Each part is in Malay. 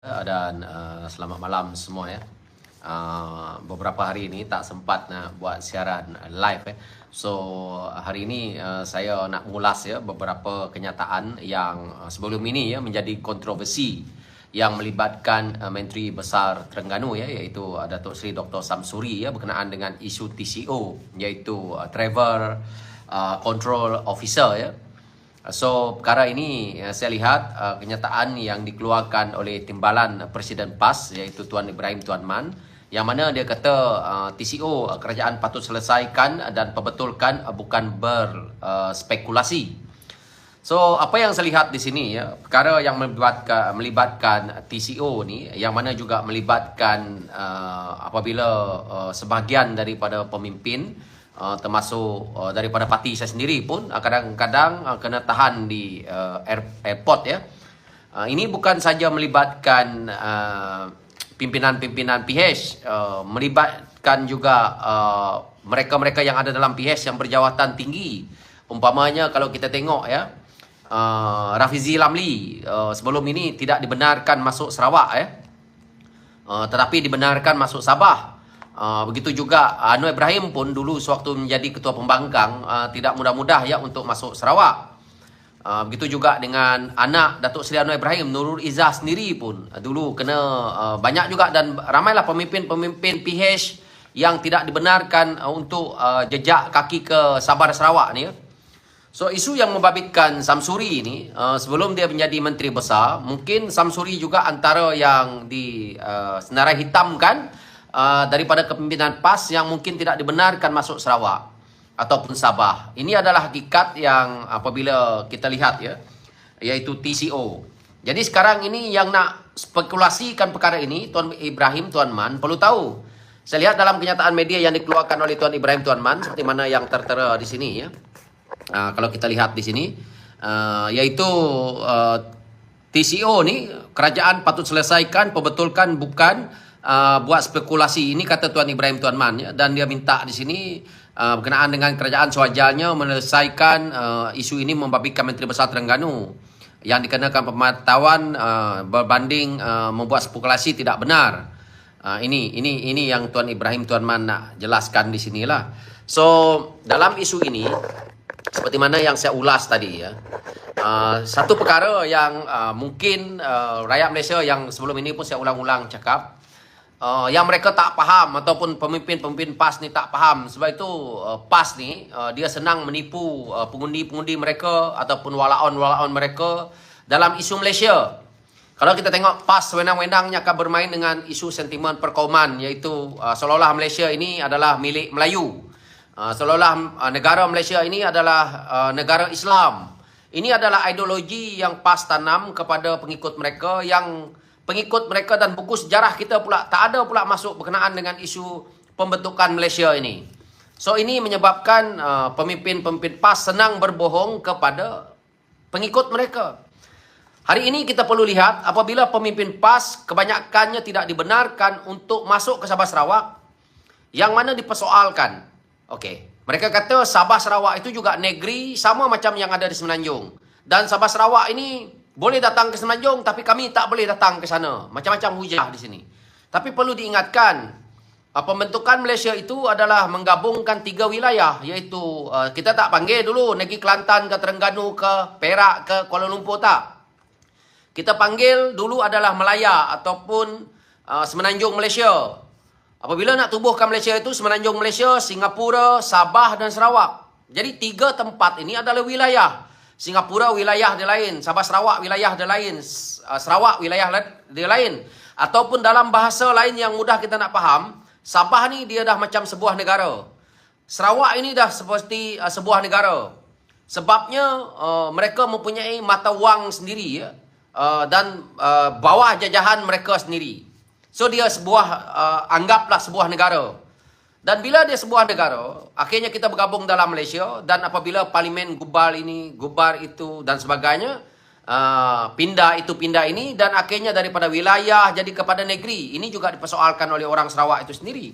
dan uh, selamat malam semua ya. Uh, beberapa hari ini tak sempat nak buat siaran live eh. So hari ini uh, saya nak mengulas ya beberapa kenyataan yang sebelum ini ya menjadi kontroversi yang melibatkan uh, Menteri Besar Terengganu ya iaitu uh, Datuk Seri Dr. Samsuri ya berkenaan dengan isu TCO iaitu uh, Travel uh, Control Officer ya So perkara ini uh, saya lihat uh, kenyataan yang dikeluarkan oleh timbalan Presiden PAS iaitu Tuan Ibrahim Tuan Man yang mana dia kata uh, TCO uh, kerajaan patut selesaikan dan perbetulkan uh, bukan berspekulasi. So apa yang saya lihat di sini ya perkara yang melibatkan melibatkan TCO ni yang mana juga melibatkan uh, apabila uh, sebahagian daripada pemimpin uh, termasuk uh, daripada parti saya sendiri pun uh, kadang-kadang uh, kena tahan di uh, air, airport ya. Uh, ini bukan saja melibatkan uh, pimpinan-pimpinan PH, uh, melibatkan juga uh, mereka-mereka yang ada dalam PH yang berjawatan tinggi. Umpamanya kalau kita tengok ya, uh, Rafizi Lamli uh, sebelum ini tidak dibenarkan masuk Sarawak ya. Uh, tetapi dibenarkan masuk Sabah. Uh, begitu juga Anwar Ibrahim pun dulu sewaktu menjadi ketua pembangkang uh, tidak mudah-mudah ya untuk masuk Sarawak. Uh, begitu juga dengan anak Datuk Seri Anwar Ibrahim Nurul Izzah sendiri pun uh, dulu kena uh, banyak juga dan ramailah pemimpin-pemimpin PH yang tidak dibenarkan uh, untuk uh, jejak kaki ke Sabah Sarawak ni ya. So isu yang membabitkan Samsuri ini uh, sebelum dia menjadi menteri besar mungkin Samsuri juga antara yang di uh, senarai hitamkan uh, daripada kepimpinan PAS yang mungkin tidak dibenarkan masuk Sarawak ataupun Sabah. Ini adalah hakikat yang apabila kita lihat ya, iaitu TCO. Jadi sekarang ini yang nak spekulasikan perkara ini, Tuan Ibrahim Tuan Man perlu tahu. Saya lihat dalam kenyataan media yang dikeluarkan oleh Tuan Ibrahim Tuan Man seperti mana yang tertera di sini ya. Uh, kalau kita lihat di sini, uh, iaitu uh, TCO ni kerajaan patut selesaikan, perbetulkan bukan uh, buat spekulasi ini kata Tuan Ibrahim Tuan Man ya dan dia minta di sini uh, berkenaan dengan kerajaan sewajarnya menyelesaikan uh, isu ini membabitkan Menteri Besar Terengganu yang dikenakan pemantauan uh, berbanding uh, membuat spekulasi tidak benar. Uh, ini ini ini yang Tuan Ibrahim Tuan Man nak jelaskan di sinilah. So dalam isu ini seperti mana yang saya ulas tadi ya. Uh, satu perkara yang uh, mungkin uh, rakyat Malaysia yang sebelum ini pun saya ulang-ulang cakap uh, yang mereka tak faham ataupun pemimpin-pemimpin PAS ni tak faham sebab itu uh, PAS ni uh, dia senang menipu uh, pengundi-pengundi mereka ataupun walaon-walaon mereka dalam isu Malaysia. Kalau kita tengok PAS wenang-wenangnya akan bermain dengan isu sentimen perkauman iaitu uh, seolah-olah Malaysia ini adalah milik Melayu. Uh, seolah-olah uh, negara Malaysia ini adalah uh, negara Islam. Ini adalah ideologi yang PAS tanam kepada pengikut mereka yang pengikut mereka dan buku sejarah kita pula tak ada pula masuk berkenaan dengan isu pembentukan Malaysia ini. So ini menyebabkan uh, pemimpin-pemimpin PAS senang berbohong kepada pengikut mereka. Hari ini kita perlu lihat apabila pemimpin PAS kebanyakannya tidak dibenarkan untuk masuk ke Sabah Sarawak yang mana dipersoalkan. Okey, mereka kata Sabah Sarawak itu juga negeri sama macam yang ada di Semenanjung. Dan Sabah Sarawak ini boleh datang ke Semenanjung tapi kami tak boleh datang ke sana. Macam-macam hujah di sini. Tapi perlu diingatkan, uh, pembentukan Malaysia itu adalah menggabungkan tiga wilayah iaitu uh, kita tak panggil dulu negeri Kelantan ke Terengganu ke Perak ke Kuala Lumpur tak. Kita panggil dulu adalah Melaya ataupun uh, Semenanjung Malaysia. Apabila nak tubuhkan Malaysia itu Semenanjung Malaysia, Singapura, Sabah dan Sarawak. Jadi tiga tempat ini adalah wilayah. Singapura wilayah dia lain, Sabah Sarawak wilayah dia lain, uh, Sarawak wilayah dia lain. Ataupun dalam bahasa lain yang mudah kita nak faham, Sabah ni dia dah macam sebuah negara. Sarawak ini dah seperti uh, sebuah negara. Sebabnya uh, mereka mempunyai mata wang sendiri ya. Uh, dan uh, bawah jajahan mereka sendiri. So dia sebuah uh, anggaplah sebuah negara. Dan bila dia sebuah negara, akhirnya kita bergabung dalam Malaysia dan apabila parlimen gubar ini, gubar itu dan sebagainya, uh, pindah itu pindah ini dan akhirnya daripada wilayah jadi kepada negeri. Ini juga dipersoalkan oleh orang Sarawak itu sendiri.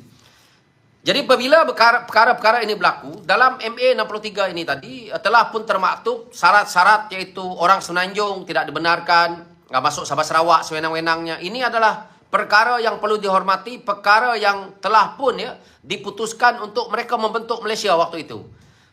Jadi apabila perkara-perkara ini berlaku, dalam MA 63 ini tadi uh, telah pun termaktub syarat-syarat iaitu orang Senanjung tidak dibenarkan uh, masuk Sabah Sarawak sewenang-wenangnya. Ini adalah perkara yang perlu dihormati, perkara yang telah pun ya diputuskan untuk mereka membentuk Malaysia waktu itu.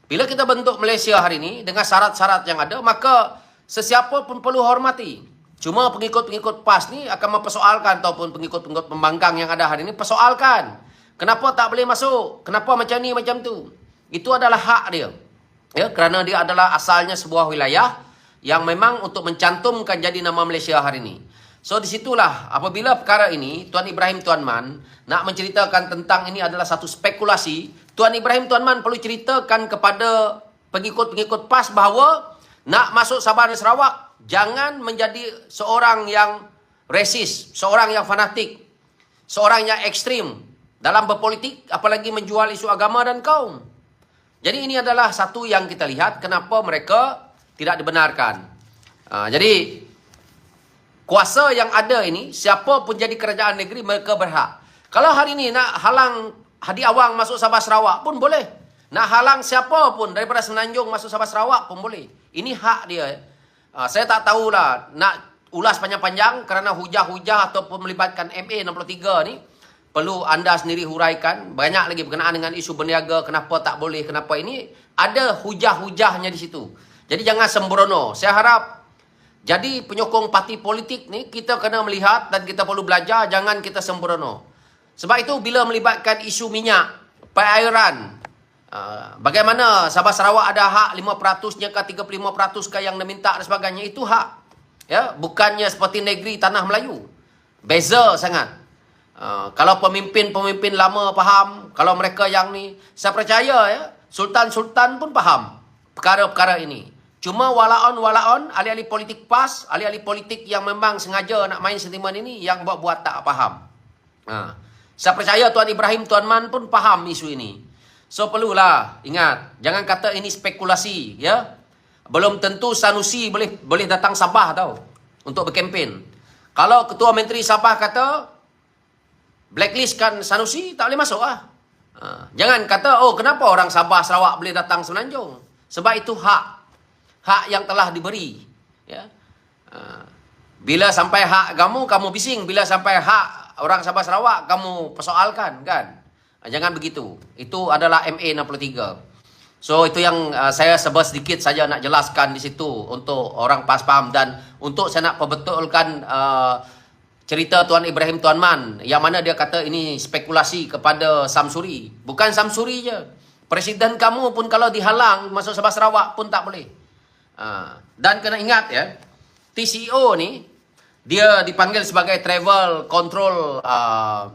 Bila kita bentuk Malaysia hari ini dengan syarat-syarat yang ada, maka sesiapa pun perlu hormati. Cuma pengikut-pengikut PAS ni akan mempersoalkan ataupun pengikut-pengikut pembangkang yang ada hari ini persoalkan. Kenapa tak boleh masuk? Kenapa macam ni macam tu? Itu adalah hak dia. Ya, kerana dia adalah asalnya sebuah wilayah yang memang untuk mencantumkan jadi nama Malaysia hari ini. So disitulah apabila perkara ini Tuan Ibrahim Tuan Man nak menceritakan tentang ini adalah satu spekulasi. Tuan Ibrahim Tuan Man perlu ceritakan kepada pengikut-pengikut PAS bahawa nak masuk Sabah dan Sarawak jangan menjadi seorang yang resis, seorang yang fanatik, seorang yang ekstrim dalam berpolitik apalagi menjual isu agama dan kaum. Jadi ini adalah satu yang kita lihat kenapa mereka tidak dibenarkan. Uh, jadi kuasa yang ada ini, siapa pun jadi kerajaan negeri, mereka berhak. Kalau hari ini nak halang Hadi Awang masuk Sabah Sarawak pun boleh. Nak halang siapa pun daripada Semenanjung masuk Sabah Sarawak pun boleh. Ini hak dia. Uh, saya tak tahulah nak ulas panjang-panjang kerana hujah-hujah ataupun melibatkan MA 63 ni. Perlu anda sendiri huraikan. Banyak lagi berkenaan dengan isu berniaga. Kenapa tak boleh, kenapa ini. Ada hujah-hujahnya di situ. Jadi jangan sembrono. Saya harap jadi penyokong parti politik ni kita kena melihat dan kita perlu belajar jangan kita sembrono. Sebab itu bila melibatkan isu minyak, perairan, uh, bagaimana Sabah Sarawak ada hak 5%-nya ke 35% ke yang diminta dan sebagainya itu hak. Ya, bukannya seperti negeri tanah Melayu. Beza sangat. Uh, kalau pemimpin-pemimpin lama faham, kalau mereka yang ni, saya percaya ya, sultan-sultan pun faham perkara-perkara ini. Cuma walaon-walaon, ahli-ahli politik PAS, ahli-ahli politik yang memang sengaja nak main sentimen ini, yang buat-buat tak faham. Ha. Saya percaya Tuan Ibrahim, Tuan Man pun faham isu ini. So perlulah, ingat, jangan kata ini spekulasi. ya. Belum tentu Sanusi boleh boleh datang Sabah tau untuk berkempen. Kalau Ketua Menteri Sabah kata, blacklistkan Sanusi, tak boleh masuk lah. Ha. Jangan kata, oh kenapa orang Sabah, Sarawak boleh datang Semenanjung? Sebab itu hak hak yang telah diberi ya ha. bila sampai hak kamu kamu bising bila sampai hak orang Sabah Sarawak kamu persoalkan kan ha, jangan begitu itu adalah MA 63 So itu yang uh, saya sebut sedikit saja nak jelaskan di situ untuk orang pas paham dan untuk saya nak perbetulkan uh, cerita Tuan Ibrahim Tuan Man yang mana dia kata ini spekulasi kepada Samsuri. Bukan Samsuri je. Presiden kamu pun kalau dihalang masuk Sabah Sarawak pun tak boleh. Ha. Dan kena ingat ya, TCO ni dia dipanggil sebagai travel control uh,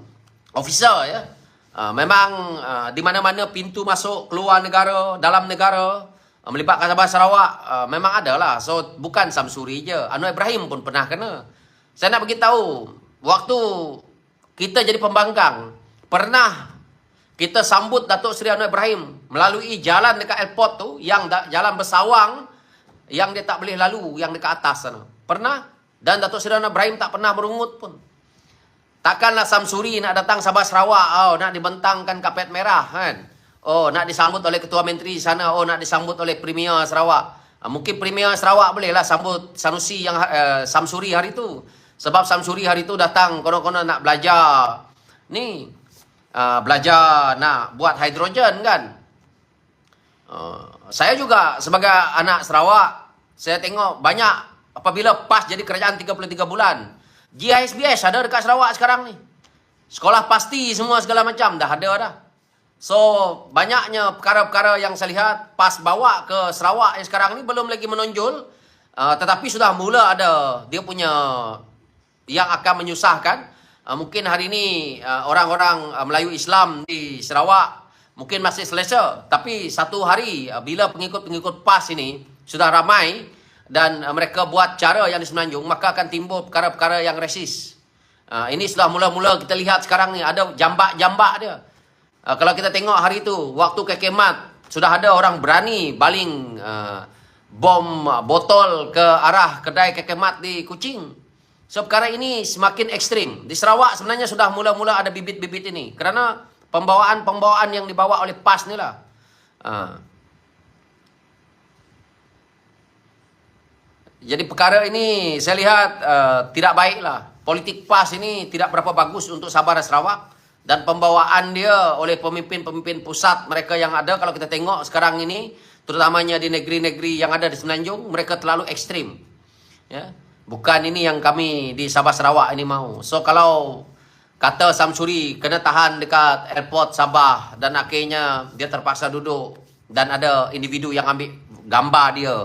officer ya. Uh, memang uh, di mana-mana pintu masuk keluar negara, dalam negara uh, melibatkan Sabah Sarawak uh, memang ada lah. So bukan Samsuri je. Anwar Ibrahim pun pernah kena. Saya nak beritahu waktu kita jadi pembangkang pernah kita sambut Datuk Seri Anwar Ibrahim melalui jalan dekat airport tu yang jalan bersawang yang dia tak boleh lalu yang dekat atas sana. Pernah? Dan Datuk Seri Ibrahim tak pernah berungut pun. Takkanlah Samsuri nak datang Sabah Sarawak, oh, nak dibentangkan kapet merah kan. Oh, nak disambut oleh ketua menteri sana, oh nak disambut oleh Premier Sarawak. Uh, mungkin Premier Sarawak boleh lah sambut Sanusi yang uh, Samsuri hari itu. Sebab Samsuri hari itu datang konon-konon nak belajar ni uh, belajar nak buat hidrogen kan. Uh, saya juga sebagai anak Sarawak, saya tengok banyak apabila PAS jadi kerajaan 33 bulan. GISBS ada dekat Sarawak sekarang ni. Sekolah pasti semua segala macam dah ada dah. So, banyaknya perkara-perkara yang saya lihat PAS bawa ke Sarawak yang sekarang ni belum lagi menonjol. Uh, tetapi sudah mula ada dia punya yang akan menyusahkan. Uh, mungkin hari ini uh, orang-orang uh, Melayu Islam di Sarawak mungkin masih selesa tapi satu hari uh, bila pengikut-pengikut PAS ini sudah ramai dan uh, mereka buat cara yang di semenanjung maka akan timbul perkara-perkara yang resis. Uh, ini sudah mula-mula kita lihat sekarang ni ada jambak-jambak dia. Kalau kita tengok hari itu waktu kekemat sudah ada orang berani baling bom botol ke arah kedai kekemat di Kuching. So perkara ini semakin ekstrim. Di Sarawak sebenarnya sudah mula-mula ada bibit-bibit ini. Kerana pembawaan-pembawaan yang dibawa oleh PAS ni lah. Jadi perkara ini saya lihat uh, tidak baiklah. Politik PAS ini tidak berapa bagus untuk Sabah dan Sarawak dan pembawaan dia oleh pemimpin-pemimpin pusat mereka yang ada kalau kita tengok sekarang ini terutamanya di negeri-negeri yang ada di Semenanjung mereka terlalu ekstrim. Ya. Bukan ini yang kami di Sabah Sarawak ini mau. So kalau kata Samsuri kena tahan dekat airport Sabah dan akhirnya dia terpaksa duduk dan ada individu yang ambil gambar dia.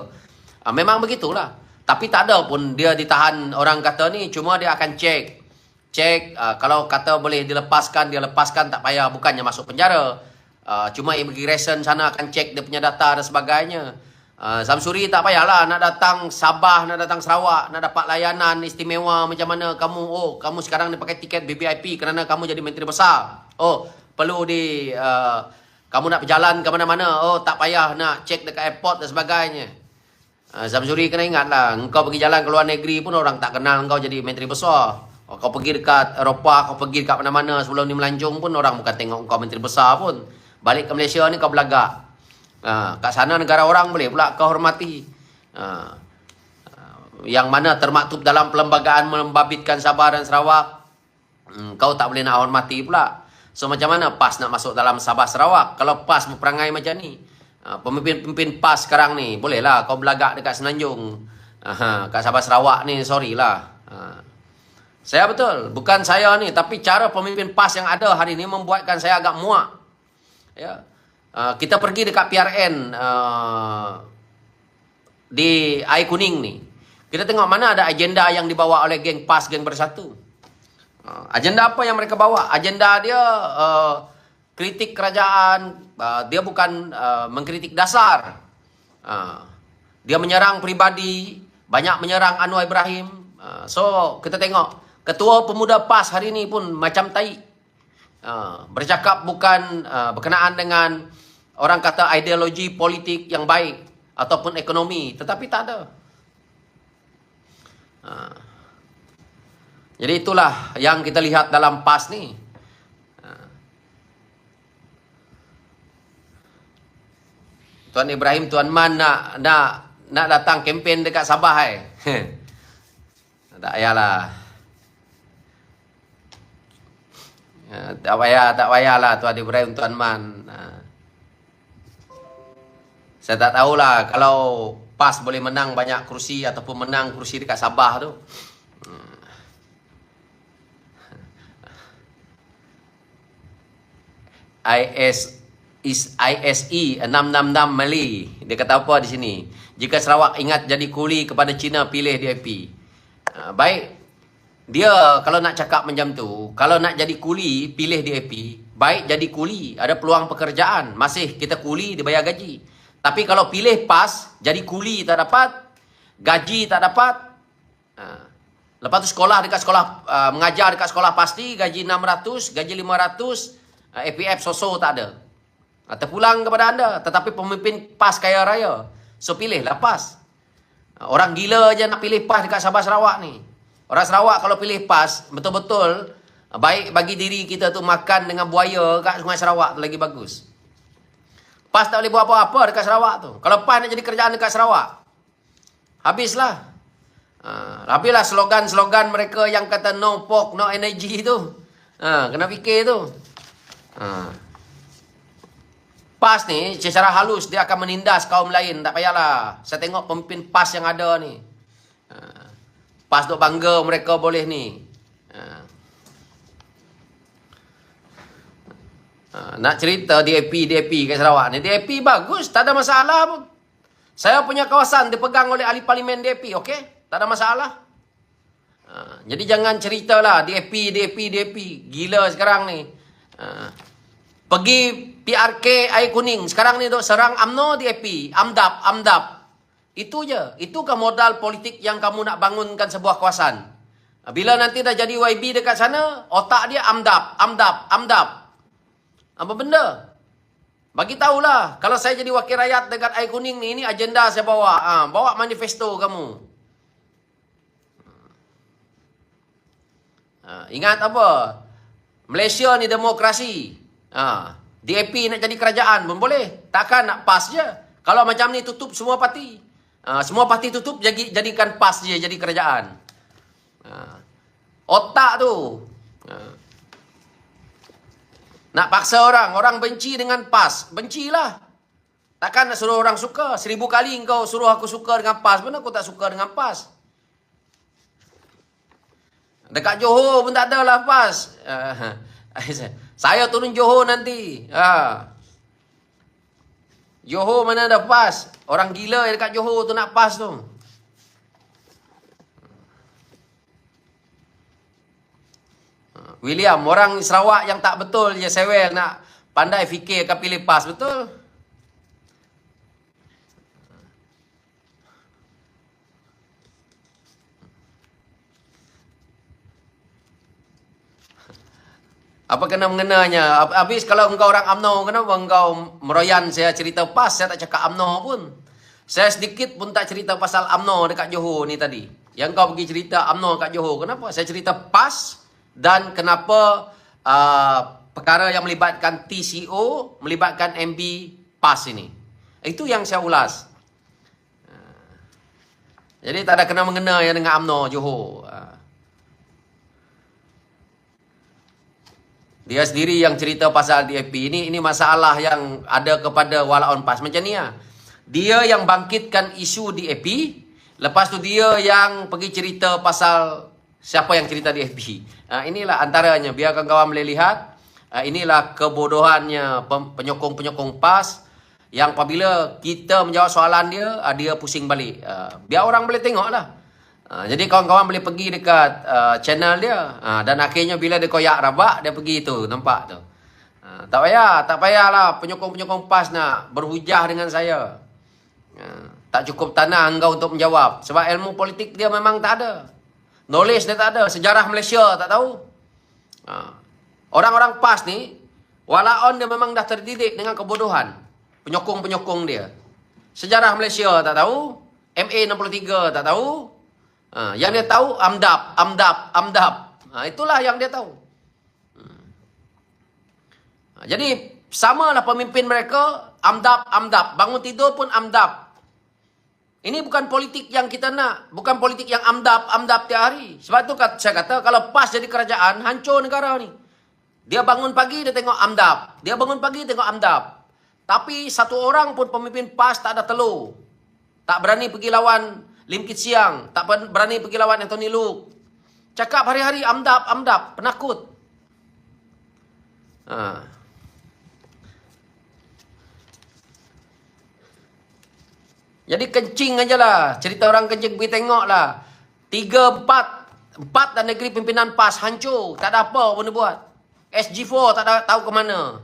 Uh, memang begitulah. Tapi tak ada pun dia ditahan orang kata ni cuma dia akan cek. Cek uh, kalau kata boleh dilepaskan dia lepaskan tak payah bukannya masuk penjara. Uh, cuma immigration sana akan cek dia punya data dan sebagainya. Uh, Samsuri tak payahlah nak datang Sabah, nak datang Sarawak, nak dapat layanan istimewa macam mana kamu oh kamu sekarang ni pakai tiket BBIP kerana kamu jadi menteri besar. Oh, perlu di uh, kamu nak berjalan ke mana-mana. Oh, tak payah nak cek dekat airport dan sebagainya. Uh, Samsuri kena ingat lah, engkau pergi jalan ke luar negeri pun orang tak kenal engkau jadi menteri besar. Oh, kau pergi dekat Eropah, kau pergi dekat mana-mana sebelum ni melanjung pun orang bukan tengok engkau menteri besar pun. Balik ke Malaysia ni kau belagak. Uh, kat sana negara orang boleh pula kau hormati. Uh, yang mana termaktub dalam perlembagaan membabitkan Sabah dan Sarawak. Um, kau tak boleh nak hormati pula. So macam mana PAS nak masuk dalam Sabah Sarawak kalau PAS berperangai macam ni? Pemimpin-pemimpin PAS sekarang ni bolehlah kau belagak dekat Senanjung uh, kat Sabah Sarawak ni sorry lah uh, saya betul bukan saya ni tapi cara pemimpin PAS yang ada hari ni membuatkan saya agak muak. Ya. Uh, kita pergi dekat PRN di Air Kuning ni. Kita tengok mana ada agenda yang dibawa oleh geng PAS geng bersatu. Agenda apa yang mereka bawa? Agenda dia uh, kritik kerajaan uh, dia bukan uh, mengkritik dasar. Uh, dia menyerang pribadi banyak menyerang Anwar Ibrahim. Uh, so kita tengok ketua pemuda PAS hari ini pun macam tai. Uh, bercakap bukan uh, berkenaan dengan orang kata ideologi politik yang baik ataupun ekonomi tetapi tak ada. Uh, jadi itulah yang kita lihat dalam PAS ni Tuan Ibrahim Tuan Man nak nak nak datang kempen dekat Sabah eh. tak payahlah. Ya, tak payah, tak payahlah Tuan Ibrahim Tuan Man. Ha. Saya tak tahulah kalau PAS boleh menang banyak kursi ataupun menang kursi dekat Sabah tu. IS is ISE 666 Mali. Dia kata apa di sini? Jika Sarawak ingat jadi kuli kepada China pilih DAP. Uh, baik. Dia kalau nak cakap macam tu, kalau nak jadi kuli pilih DAP, baik jadi kuli, ada peluang pekerjaan, masih kita kuli dibayar gaji. Tapi kalau pilih PAS, jadi kuli tak dapat, gaji tak dapat. Uh, lepas tu sekolah dekat sekolah uh, mengajar dekat sekolah pasti gaji 600, gaji 500, uh, APF soso tak ada. Atau pulang kepada anda. Tetapi pemimpin PAS kaya raya. So pilihlah PAS. Orang gila je nak pilih PAS dekat Sabah Sarawak ni. Orang Sarawak kalau pilih PAS, betul-betul baik bagi diri kita tu makan dengan buaya kat Sungai Sarawak tu lagi bagus. PAS tak boleh buat apa-apa dekat Sarawak tu. Kalau PAS nak jadi kerjaan dekat Sarawak, habislah. Ha, habislah slogan-slogan mereka yang kata no pork, no energy tu. Ha, kena fikir tu. Ha. PAS ni secara halus dia akan menindas kaum lain. Tak payahlah. Saya tengok pemimpin PAS yang ada ni. Ha. PAS tu bangga mereka boleh ni. Ha. Ha. Nak cerita DAP, DAP kat Sarawak ni. DAP bagus. Tak ada masalah pun. Saya punya kawasan dipegang oleh ahli parlimen DAP. Okey? Tak ada masalah. Jadi jangan ceritalah DAP, DAP, DAP. Gila sekarang ni. Pergi PRK air kuning. Sekarang ni dok serang AMNO DAP, AMDAP, AMDAP. Itu je. Itukah modal politik yang kamu nak bangunkan sebuah kawasan? Bila nanti dah jadi YB dekat sana, otak dia AMDAP, AMDAP, AMDAP. Apa benda? Bagi tahulah. Kalau saya jadi wakil rakyat dekat air kuning ni, ini agenda saya bawa. Ha, bawa manifesto kamu. Ha, ingat apa? Malaysia ni demokrasi. Ha, DAP nak jadi kerajaan pun boleh. Takkan nak pas je. Kalau macam ni tutup semua parti. Uh, semua parti tutup jadi jadikan PAS dia jadi kerajaan. Uh, otak tu. Uh, nak paksa orang, orang benci dengan PAS, bencilah. Takkan nak suruh orang suka. Seribu kali kau suruh aku suka dengan PAS, mana aku tak suka dengan PAS. Dekat Johor pun tak ada lah PAS. Uh, saya turun Johor nanti. Ha. Johor mana ada PAS? Orang gila yang dekat Johor tu nak PAS tu. William, orang Sarawak yang tak betul je sewel nak pandai fikir akan pilih PAS, betul? Apa kena mengenanya? Habis kalau engkau orang UMNO, kenapa engkau meroyan saya cerita PAS? Saya tak cakap UMNO pun. Saya sedikit pun tak cerita pasal UMNO dekat Johor ni tadi. Yang kau pergi cerita UMNO dekat Johor. Kenapa? Saya cerita PAS dan kenapa uh, perkara yang melibatkan TCO, melibatkan MB PAS ini. Itu yang saya ulas. Jadi tak ada kena mengena yang dengan UMNO Johor. Uh. Dia sendiri yang cerita pasal DAP ini ini masalah yang ada kepada walaun PAS macam ni ah. Dia yang bangkitkan isu DAP, lepas tu dia yang pergi cerita pasal siapa yang cerita DAP. Ha, inilah antaranya biar kawan-kawan boleh lihat. Ha, inilah kebodohannya penyokong-penyokong PAS yang apabila kita menjawab soalan dia, ha, dia pusing balik. Biar orang boleh tengoklah. Ha, jadi kawan-kawan boleh pergi dekat uh, channel dia ha, dan akhirnya bila dia koyak rabak dia pergi tu nampak tu. Ha, tak payah, tak payahlah penyokong-penyokong PAS nak berhujah dengan saya. Ha, tak cukup tanah engkau untuk menjawab sebab ilmu politik dia memang tak ada. Knowledge dia tak ada, sejarah Malaysia tak tahu. Ha, orang-orang PAS ni walaupun dia memang dah terdidik dengan kebodohan penyokong-penyokong dia. Sejarah Malaysia tak tahu, MA 63 tak tahu, Ha, yang dia tahu amdap, amdap, amdap. Ha, itulah yang dia tahu. Ha, jadi samalah pemimpin mereka amdap, amdap. Bangun tidur pun amdap. Ini bukan politik yang kita nak. Bukan politik yang amdap, amdap tiap hari. Sebab itu saya kata kalau pas jadi kerajaan, hancur negara ni. Dia bangun pagi, dia tengok amdap. Dia bangun pagi, tengok amdap. Tapi satu orang pun pemimpin PAS tak ada telur. Tak berani pergi lawan Lim Kit Siang tak berani pergi lawan Anthony Luke. Cakap hari-hari amdap, amdap, penakut. Ha. Jadi kencing aja lah. Cerita orang kencing pergi tengok lah. Tiga, empat. Empat dan negeri pimpinan PAS hancur. Tak ada apa pun dia buat. SG4 tak ada tahu ke mana.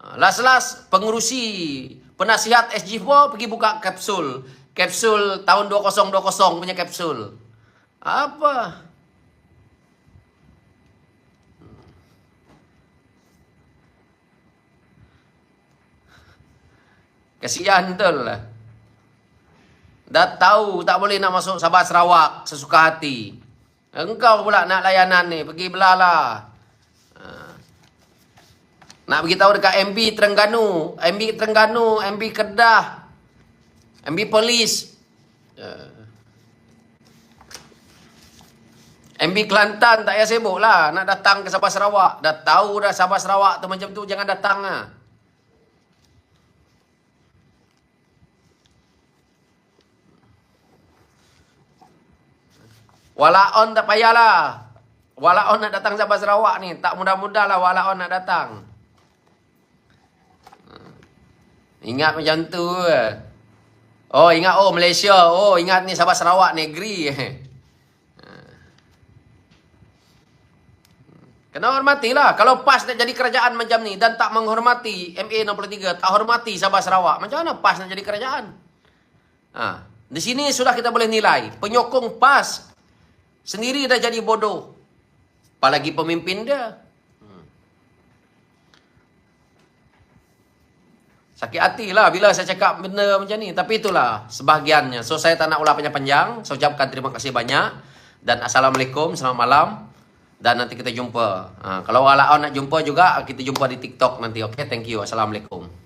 Ha, last-last pengurusi penasihat SG4 pergi buka kapsul kapsul tahun 2020 punya kapsul. Apa? Kesian betul lah. Dah tahu tak boleh nak masuk Sabah Sarawak sesuka hati. Engkau pula nak layanan ni. Pergi belalah. Ha. Nak beritahu dekat MB Terengganu. MB Terengganu, MB Kedah. MB Polis. Uh. MB Kelantan tak payah sibuk lah. Nak datang ke Sabah Sarawak. Dah tahu dah Sabah Sarawak tu macam tu. Jangan datang lah. Walaon tak payahlah. Walaon nak datang Sabah Sarawak ni. Tak mudah-mudah lah walaon nak datang. Ingat macam tu ke? Oh ingat oh Malaysia. Oh ingat ni Sabah Sarawak negeri. Kena hormatilah. Kalau PAS nak jadi kerajaan macam ni dan tak menghormati MA 63, tak hormati Sabah Sarawak, macam mana PAS nak jadi kerajaan? Ha. Di sini sudah kita boleh nilai. Penyokong PAS sendiri dah jadi bodoh. Apalagi pemimpin dia. Sakit hati lah bila saya cakap benda macam ni. Tapi itulah sebahagiannya. So saya tak nak ulah panjang-panjang. Saya ucapkan terima kasih banyak. Dan Assalamualaikum, selamat malam. Dan nanti kita jumpa. Ha, kalau ala nak jumpa juga, kita jumpa di TikTok nanti. Okay, thank you. Assalamualaikum.